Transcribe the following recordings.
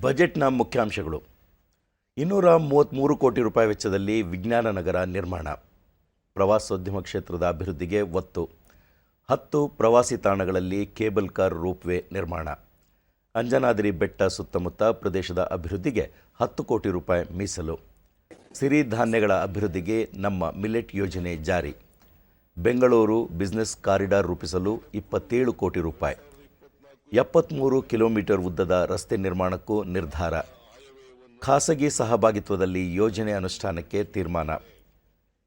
ಬಜೆಟ್ನ ಮುಖ್ಯಾಂಶಗಳು. ಇನ್ನೂರ ಮೂವತ್ತ್ಮೂರು ಕೋಟಿ ರೂಪಾಯಿ ವೆಚ್ಚದಲ್ಲಿ ವಿಜ್ಞಾನ ನಗರ ನಿರ್ಮಾಣ. ಪ್ರವಾಸೋದ್ಯಮ ಕ್ಷೇತ್ರದ ಅಭಿವೃದ್ಧಿಗೆ ಒತ್ತು. ಹತ್ತು ಪ್ರವಾಸಿ ತಾಣಗಳಲ್ಲಿ ಕೇಬಲ್ ಕಾರ್ ರೂಪ್ವೇ ನಿರ್ಮಾಣ. ಅಂಜನಾದ್ರಿ ಬೆಟ್ಟ ಸುತ್ತಮುತ್ತ ಪ್ರದೇಶದ ಅಭಿವೃದ್ಧಿಗೆ ಹತ್ತು ಕೋಟಿ ರೂಪಾಯಿ ಮೀಸಲು. ಸಿರಿಧಾನ್ಯಗಳ ಅಭಿವೃದ್ಧಿಗೆ ನಮ್ಮ ಮಿಲೆಟ್ ಯೋಜನೆ ಜಾರಿ. ಬೆಂಗಳೂರು ಬಿಸ್ನೆಸ್ ಕಾರಿಡಾರ್ ರೂಪಿಸಲು ಇಪ್ಪತ್ತೇಳು ಕೋಟಿ ರೂಪಾಯಿ. ಎಪ್ಪತ್ತ್ಮೂರು ಕಿಲೋಮೀಟರ್ ಉದ್ದದ ರಸ್ತೆ ನಿರ್ಮಾಣಕ್ಕೂ ನಿರ್ಧಾರ. ಖಾಸಗಿ ಸಹಭಾಗಿತ್ವದಲ್ಲಿ ಯೋಜನೆ ಅನುಷ್ಠಾನಕ್ಕೆ ತೀರ್ಮಾನ.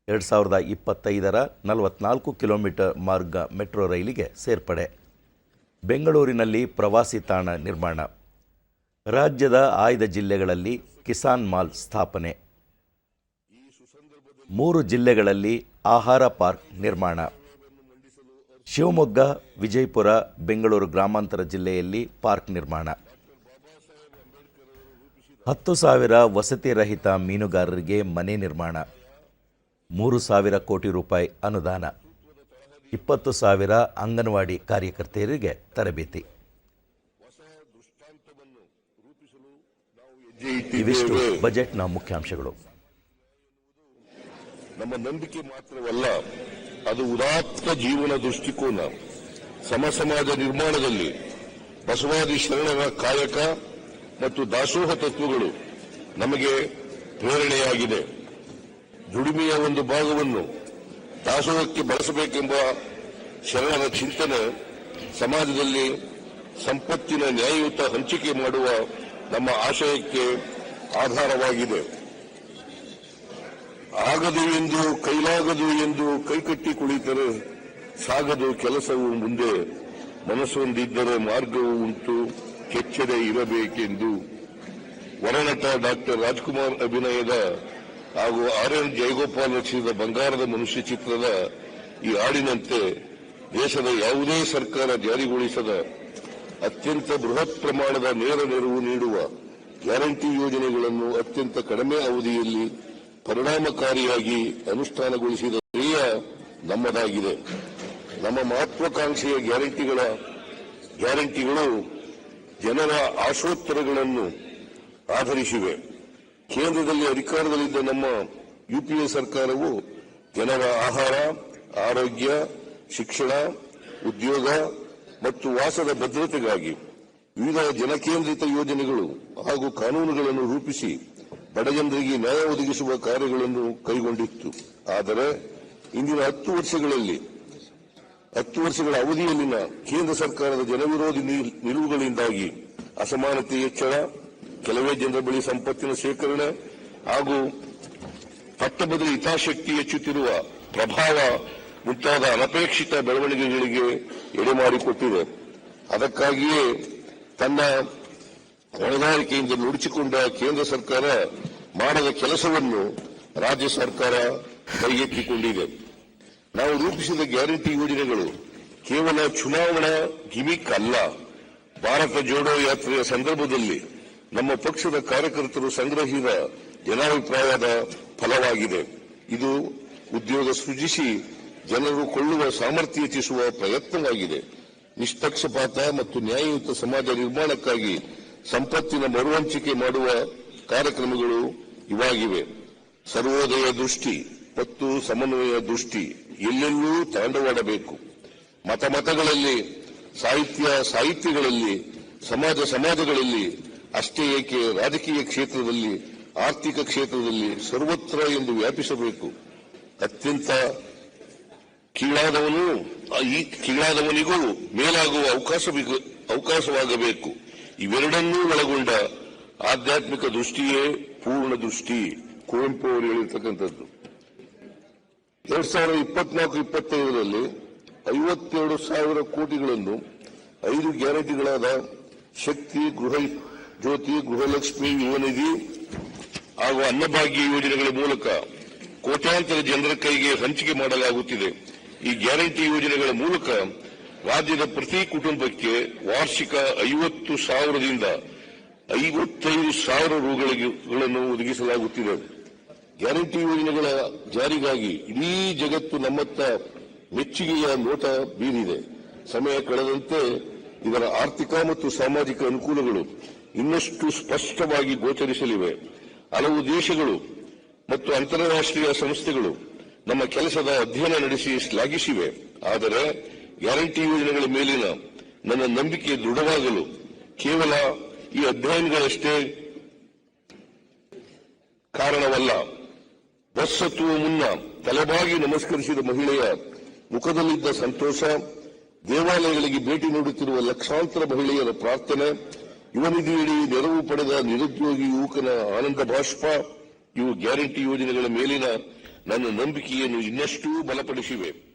ಎರಡು ಸಾವಿರದ ಇಪ್ಪತ್ತೈದರ ನಲವತ್ನಾಲ್ಕು ಕಿಲೋಮೀಟರ್ ಮಾರ್ಗ ಮೆಟ್ರೋ ರೈಲಿಗೆ ಸೇರ್ಪಡೆ. ಬೆಂಗಳೂರಿನಲ್ಲಿ ಪ್ರವಾಸಿ ತಾಣ ನಿರ್ಮಾಣ. ರಾಜ್ಯದ ಆಯ್ದ ಜಿಲ್ಲೆಗಳಲ್ಲಿ ಕಿಸಾನ್ ಮಾಲ್ ಸ್ಥಾಪನೆ. ಮೂರು ಜಿಲ್ಲೆಗಳಲ್ಲಿ ಆಹಾರ ಪಾರ್ಕ್ ನಿರ್ಮಾಣ. ಶಿವಮೊಗ್ಗ, ವಿಜಯಪುರ, ಬೆಂಗಳೂರು ಗ್ರಾಮಾಂತರ ಜಿಲ್ಲೆಯಲ್ಲಿ ಪಾರ್ಕ್ ನಿರ್ಮಾಣ. ಹತ್ತು ಸಾವಿರ ವಸತಿ ರಹಿತ ಮೀನುಗಾರರಿಗೆ ಮನೆ ನಿರ್ಮಾಣ. ಮೂರು ಸಾವಿರ ಕೋಟಿ ರೂಪಾಯಿ ಅನುದಾನ. ಇಪ್ಪತ್ತು ಸಾವಿರ ಅಂಗನವಾಡಿ ಕಾರ್ಯಕರ್ತೆಯರಿಗೆ ತರಬೇತಿ. ಇವಿಷ್ಟು ಬಜೆಟ್ನ ಮುಖ್ಯಾಂಶಗಳು. ನಮ್ಮ ನಂಬಿಕೆ ಮಾತ್ರವಲ್ಲ ಅದು ಉದಾತ್ತ ಜೀವನ ದೃಷ್ಟಿಕೋನ. ಸಮ ಸಮಾಜ ನಿರ್ಮಾಣದಲ್ಲಿ ಬಸವಾದಿ ಶರಣರ ಕಾಯಕ ಮತ್ತು ದಾಸೋಹ ತತ್ವಗಳು ನಮಗೆ ಪ್ರೇರಣೆಯಾಗಿದೆ. ದುಡಿಮೆಯ ಒಂದು ಭಾಗವನ್ನು ದಾಸೋಹಕ್ಕೆ ಬಳಸಬೇಕೆಂಬ ಶರಣರ ಚಿಂತನೆ ಸಮಾಜದಲ್ಲಿ ಸಂಪತ್ತಿನ ನ್ಯಾಯಯುತ ಹಂಚಿಕೆ ಮಾಡುವ ನಮ್ಮ ಆಶಯಕ್ಕೆ ಆಧಾರವಾಗಿದೆ. ಆಗದು ಎಂದು, ಕೈಲಾಗದು ಎಂದು ಕೈಕಟ್ಟಿ ಕುಳಿತರೆ ಸಾಗದು ಕೆಲಸವು ಮುಂದೆ. ಮನಸ್ಸೊಂದಿದ್ದರೆ ಮಾರ್ಗವು ಉಂಟು, ಕೆಚ್ಚದೆ ಇರಬೇಕೆಂದು. ವರನಟ ಡಾಕ್ಟರ್ ರಾಜ್ಕುಮಾರ್ ಅಭಿನಯದ ಹಾಗೂ ಆರ್ ಎನ್ ಜಯಗೋಪಾಲ್ ರಚಿಸಿದ ಬಂಗಾರದ ಮನುಷ್ಯ ಚಿತ್ರದ ಈ ಹಾಡಿನಂತೆ ದೇಶದ ಯಾವುದೇ ಸರ್ಕಾರ ಜಾರಿಗೊಳಿಸದ ಅತ್ಯಂತ ಬೃಹತ್ ಪ್ರಮಾಣದ ನೇರ ನೆರವು ನೀಡುವ ಗ್ಯಾರಂಟಿ ಯೋಜನೆಗಳನ್ನು ಅತ್ಯಂತ ಕಡಿಮೆ ಅವಧಿಯಲ್ಲಿ ಪರಿಣಾಮಕಾರಿಯಾಗಿ ಅನುಷ್ಠಾನಗೊಳಿಸಿದ ಧ್ಯೇಯ ನಮ್ಮದಾಗಿದೆ. ನಮ್ಮ ಮಹತ್ವಾಕಾಂಕ್ಷೆಯ ಗ್ಯಾರಂಟಿಗಳ, ಗ್ಯಾರಂಟಿಗಳು ಜನರ ಆಶೋತ್ತರಗಳನ್ನು ಆಧರಿಸಿವೆ. ಕೇಂದ್ರದಲ್ಲಿ ಅಧಿಕಾರದಲ್ಲಿದ್ದ ನಮ್ಮ ಯುಪಿಎ ಸರ್ಕಾರವು ಜನರ ಆಹಾರ, ಆರೋಗ್ಯ, ಶಿಕ್ಷಣ, ಉದ್ಯೋಗ ಮತ್ತು ವಾಸದ ಭದ್ರತೆಗಾಗಿ ವಿವಿಧ ಜನಕೇಂದ್ರಿತ ಯೋಜನೆಗಳು ಹಾಗೂ ಕಾನೂನುಗಳನ್ನು ರೂಪಿಸಿ ಬಡಜನರಿಗೆ ನ್ಯಾಯ ಒದಗಿಸುವ ಕಾರ್ಯಗಳನ್ನು ಕೈಗೊಂಡಿತ್ತು. ಆದರೆ ಇಂದಿನ ಹತ್ತು ವರ್ಷಗಳಲ್ಲಿ, ಹತ್ತು ವರ್ಷಗಳ ಅವಧಿಯಲ್ಲಿನ ಕೇಂದ್ರ ಸರ್ಕಾರದ ಜನವಿರೋಧಿ ನಿಲ್- ನಿಲುವುಗಳಿಂದಾಗಿ ಅಸಮಾನತೆ ಹೆಚ್ಚಳ, ಕೆಲವೇ ಜನರ ಬಳಿ ಸಂಪತ್ತಿನ ಶೇಖರಣೆ ಹಾಗೂ ಪಟ್ಟಭದ್ರ ಹಿತಾಸಕ್ತಿ ಹೆಚ್ಚುತ್ತಿರುವ ಪ್ರಭಾವ ಮುಂತಾದ ಅನಪೇಕ್ಷಿತ ಬೆಳವಣಿಗೆಗಳಿಗೆ ಎಡೆಮಾಡಿಕೊಟ್ಟಿದೆ. ಅದಕ್ಕಾಗಿಯೇ ತನ್ನ ಹೊಣೆಗಾರಿಕೆಯಿಂದ ನುಡಿಸಿಕೊಂಡ ಕೇಂದ್ರ ಸರ್ಕಾರ ಮಾಡದ ಕೆಲಸವನ್ನು ರಾಜ್ಯ ಸರ್ಕಾರ ಕೈಗೆತ್ತಿಕೊಂಡಿದೆ. ನಾವು ರೂಪಿಸಿದ ಗ್ಯಾರಂಟಿ ಯೋಜನೆಗಳು ಕೇವಲ ಚುನಾವಣಾ ಗಿಮಿಕ್ ಅಲ್ಲ. ಭಾರತ ಜೋಡೋ ಯಾತ್ರೆಯ ಸಂದರ್ಭದಲ್ಲಿ ನಮ್ಮ ಪಕ್ಷದ ಕಾರ್ಯಕರ್ತರು ಸಂಗ್ರಹಿಸಿದ ಜನಾಭಿಪ್ರಾಯದ ಫಲವಾಗಿದೆ. ಇದು ಉದ್ಯೋಗ ಸೃಜಿಸಿ ಜನರು ಕೊಳ್ಳುವ ಸಾಮರ್ಥ್ಯ ಹೆಚ್ಚಿಸುವ ಪ್ರಯತ್ನವಾಗಿದೆ. ನಿಷ್ಪಕ್ಷಪಾತ ಮತ್ತು ನ್ಯಾಯಯುತ ಸಮಾಜ ನಿರ್ಮಾಣಕ್ಕಾಗಿ ಸಂಪತ್ತಿನ ಮರುಹಂಚಿಕೆ ಮಾಡುವ ಕಾರ್ಯಕ್ರಮಗಳು ಇವಾಗಿವೆ. ಸರ್ವೋದಯ ದೃಷ್ಟಿ ಮತ್ತು ಸಮನ್ವಯ ದೃಷ್ಟಿ, ಎಲ್ಲೆಲ್ಲೂ ತಾಂಡವಾಡಬೇಕು. ಮತ ಮತಗಳಲ್ಲಿ, ಸಾಹಿತ್ಯ ಸಾಹಿತ್ಯಗಳಲ್ಲಿ, ಸಮಾಜ ಸಮಾಜಗಳಲ್ಲಿ, ಅಷ್ಟೇ ಏಕೆ ರಾಜಕೀಯ ಕ್ಷೇತ್ರದಲ್ಲಿ, ಆರ್ಥಿಕ ಕ್ಷೇತ್ರದಲ್ಲಿ ಸರ್ವತ್ರ ಎಂದು ವ್ಯಾಪಿಸಬೇಕು. ಅತ್ಯಂತ ಕೀಳಾದವನು, ಈ ಕೀಳಾದವನಿಗೂ ಮೇಲಾಗುವ ಅವಕಾಶ ಅವಕಾಶವಾಗಬೇಕು. ಇವೆರಡನ್ನೂ ಒಳಗೊಂಡ ಆಧ್ಯಾತ್ಮಿಕ ದೃಷ್ಟಿಯೇ ಪೂರ್ಣ ದೃಷ್ಟಿ, ಕುವೆಂಪು ಅವರು ಹೇಳಿರ್ತಕ್ಕಂಥದ್ದು. ಎರಡ್ ಸಾವಿರದ ಇಪ್ಪತ್ನಾಲ್ಕು, ಇಪ್ಪತ್ತೈದರಲ್ಲಿ ಐವತ್ತೆರಡು ಸಾವಿರ ಕೋಟಿಗಳನ್ನು ಐದು ಗ್ಯಾರಂಟಿಗಳಾದ ಶಕ್ತಿ, ಗೃಹ, ಜ್ಯೋತಿ, ಗೃಹಲಕ್ಷ್ಮಿ, ಯುವನಿಧಿ ಹಾಗೂ ಅನ್ನಭಾಗ್ಯ ಯೋಜನೆಗಳ ಮೂಲಕ ಕೋಟ್ಯಾಂತರ ಜನರ ಕೈಗೆ ಹಂಚಿಕೆ ಮಾಡಲಾಗುತ್ತಿದೆ. ಈ ಗ್ಯಾರಂಟಿ ಯೋಜನೆಗಳ ಮೂಲಕ ರಾಜ್ಯದ ಪ್ರತಿ ಕುಟುಂಬಕ್ಕೆ ವಾರ್ಷಿಕ ಐವತ್ತು ಸಾವಿರದಿಂದ ಐವತ್ತೈದು ಸಾವಿರ ರೂಗಳನ್ನು ಒದಗಿಸಲಾಗುತ್ತಿದೆ. ಗ್ಯಾರಂಟಿ ಯೋಜನೆಗಳ ಜಾರಿಗಾಗಿ ಇಡೀ ಜಗತ್ತು ನಮ್ಮತ್ತ ಮೆಚ್ಚುಗೆಯ ನೋಟ ಬೀರಿದೆ. ಸಮಯ ಕಳೆದಂತೆ ಇದರ ಆರ್ಥಿಕ ಮತ್ತು ಸಾಮಾಜಿಕ ಅನುಕೂಲಗಳು ಇನ್ನಷ್ಟು ಸ್ಪಷ್ಟವಾಗಿ ಗೋಚರಿಸಲಿವೆ. ಹಲವು ದೇಶಗಳು ಮತ್ತು ಅಂತಾರಾಷ್ಟ್ರೀಯ ಸಂಸ್ಥೆಗಳು ನಮ್ಮ ಕೆಲಸದ ಅಧ್ಯಯನ ನಡೆಸಿ ಶ್ಲಾಘಿಸಿವೆ. ಆದರೆ ಗ್ಯಾರಂಟಿ ಯೋಜನೆಗಳ ಮೇಲಿನ ನನ್ನ ನಂಬಿಕೆ ದೃಢವಾಗಲು ಕೇವಲ ಈ ಅಧ್ಯಯನಗಳಷ್ಟೇ ಕಾರಣವಲ್ಲ. ಬಸ್ಸತ್ತುವ ಮುನ್ನ ತಲೆಬಾಗಿ ನಮಸ್ಕರಿಸಿದ ಮಹಿಳೆಯ ಮುಖದಲ್ಲಿದ್ದ ಸಂತೋಷ, ದೇವಾಲಯಗಳಿಗೆ ಭೇಟಿ ನೀಡುತ್ತಿರುವ ಲಕ್ಷಾಂತರ ಮಹಿಳೆಯರ ಪ್ರಾರ್ಥನೆ, ಯುವ ನಿಧಿಯಡಿ ನೆರವು ಪಡೆದ ನಿರುದ್ಯೋಗಿ ಯುವಕನ ಆನಂದ ಬಾಷ್ಪ, ಇವು ಗ್ಯಾರಂಟಿ ಯೋಜನೆಗಳ ಮೇಲಿನ ನನ್ನ ನಂಬಿಕೆಯನ್ನು ಇನ್ನಷ್ಟೂ ಬಲಪಡಿಸಿವೆ.